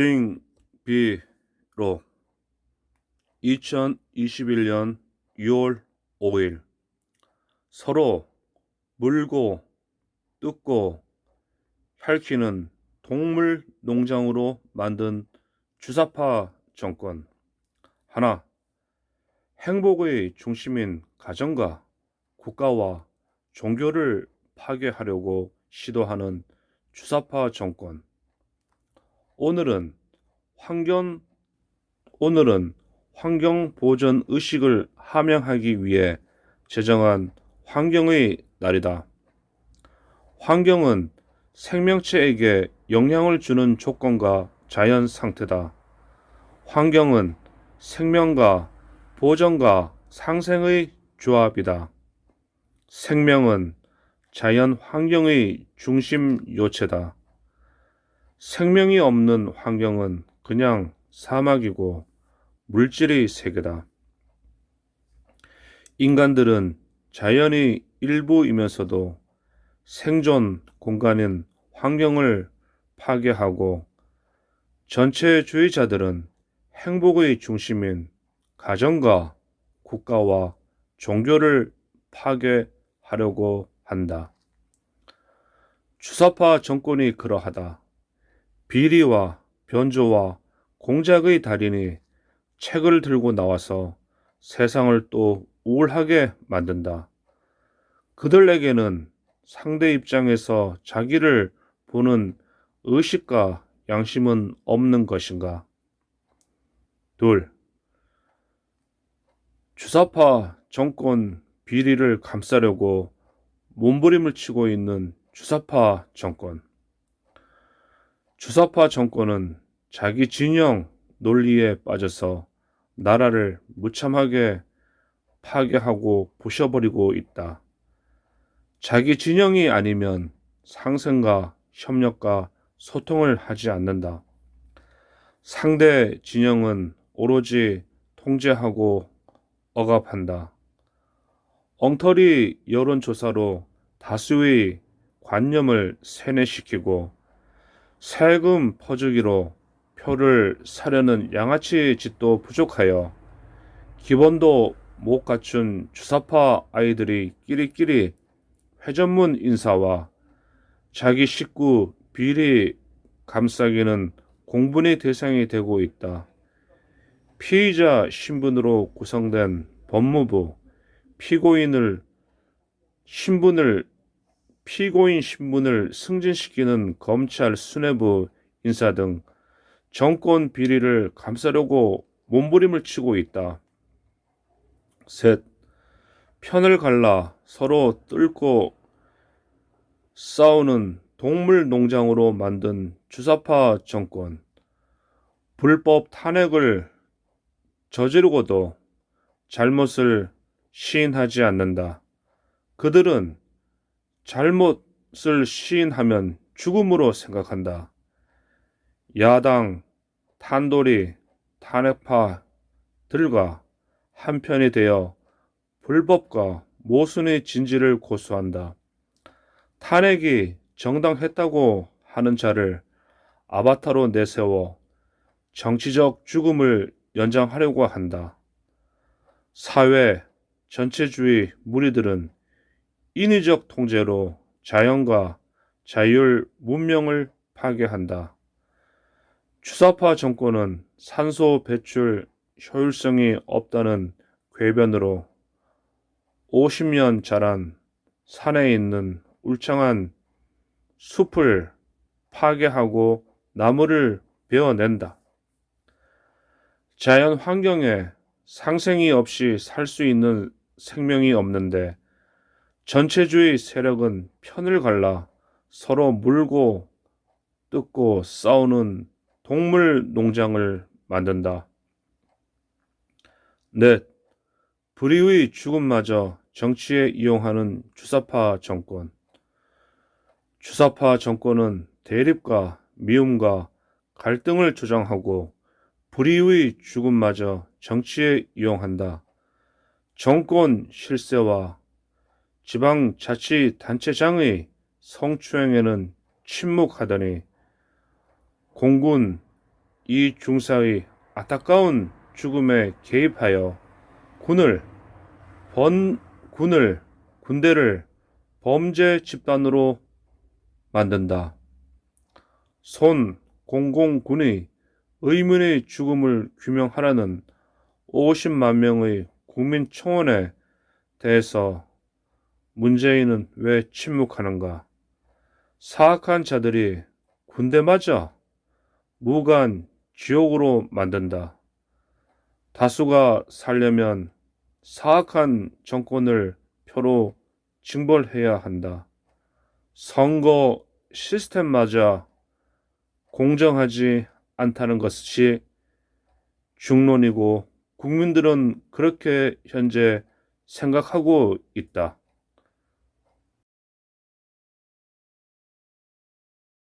징비로 2021년 6월 5일 서로 물고 뜯고 핥히는 동물 농장으로 만든 주사파 정권. 하나 행복의 중심인 가정과 국가와 종교를 파괴하려고 시도하는 주사파 정권 오늘은 환경 오늘은 환경 보전 의식을 함양하기 위해 제정한 환경의 날이다. 환경은 생명체에게 영향을 주는 조건과 자연 상태다. 환경은 생명과 보전과 상생의 조합이다. 생명은 자연 환경의 중심 요체다. 생명이 없는 환경은 그냥 사막이고 물질의 세계다. 인간들은 자연의 일부이면서도 생존 공간인 환경을 파괴하고 전체주의자들은 행복의 중심인 가정과 국가와 종교를 파괴하려고 한다. 주사파 정권이 그러하다. 비리와 변조와 공작의 달인이 책을 들고 나와서 세상을 또 우울하게 만든다. 그들에게는 상대 입장에서 자기를 보는 의식과 양심은 없는 것인가? 둘. 주사파 정권 비리를 감싸려고 몸부림을 치고 있는 주사파 정권. 주사파 정권은 자기 진영 논리에 빠져서 나라를 무참하게 파괴하고 부셔버리고 있다. 자기 진영이 아니면 상생과 협력과 소통을 하지 않는다. 상대 진영은 오로지 통제하고 억압한다. 엉터리 여론조사로 다수의 관념을 세뇌시키고 세금 퍼주기로 표를 사려는 양아치 짓도 부족하여 기본도 못 갖춘 주사파 아이들이 끼리끼리 회전문 인사와 자기 식구 비리 감싸기는 공분의 대상이 되고 있다. 피의자 신분으로 구성된 법무부 피고인을 신분을 피고인 신분을 승진시키는 검찰 수뇌부 인사 등 정권 비리를 감싸려고 몸부림을 치고 있다. 셋. 편을 갈라 서로 뚫고 싸우는 동물 농장으로 만든 주사파 정권. 불법 탄핵을 저지르고도 잘못을 시인하지 않는다. 그들은 잘못을 시인하면 죽음으로 생각한다. 야당, 탄돌이, 탄핵파들과 한편이 되어 불법과 모순의 진지를 고수한다. 탄핵이 정당했다고 하는 자를 아바타로 내세워 정치적 죽음을 연장하려고 한다. 사회 전체주의 무리들은 인위적 통제로 자연과 자율 문명을 파괴한다. 추사파 정권은 산소 배출 효율성이 없다는 궤변으로 50년 자란 산에 있는 울창한 숲을 파괴하고 나무를 베어낸다. 자연 환경에 상생이 없이 살 수 있는 생명이 없는데 전체주의 세력은 편을 갈라 서로 물고 뜯고 싸우는 동물 농장을 만든다. 넷. 불의의 죽음마저 정치에 이용하는 주사파 정권. 주사파 정권은 대립과 미움과 갈등을 조장하고 불의의 죽음마저 정치에 이용한다. 정권 실세와 지방자치단체장의 성추행에는 침묵하더니 공군 이 중사의 안타까운 죽음에 개입하여 군을 번 군을 군대를 범죄 집단으로 만든다. 손 공공군의 의문의 죽음을 규명하라는 50만 명의 국민 청원에 대해서 문재인은 왜 침묵하는가? 사악한 자들이 군대마저 무관 지옥으로 만든다. 다수가 살려면 사악한 정권을 표로 징벌해야 한다. 선거 시스템마저 공정하지 않다는 것이 중론이고 국민들은 그렇게 현재 생각하고 있다.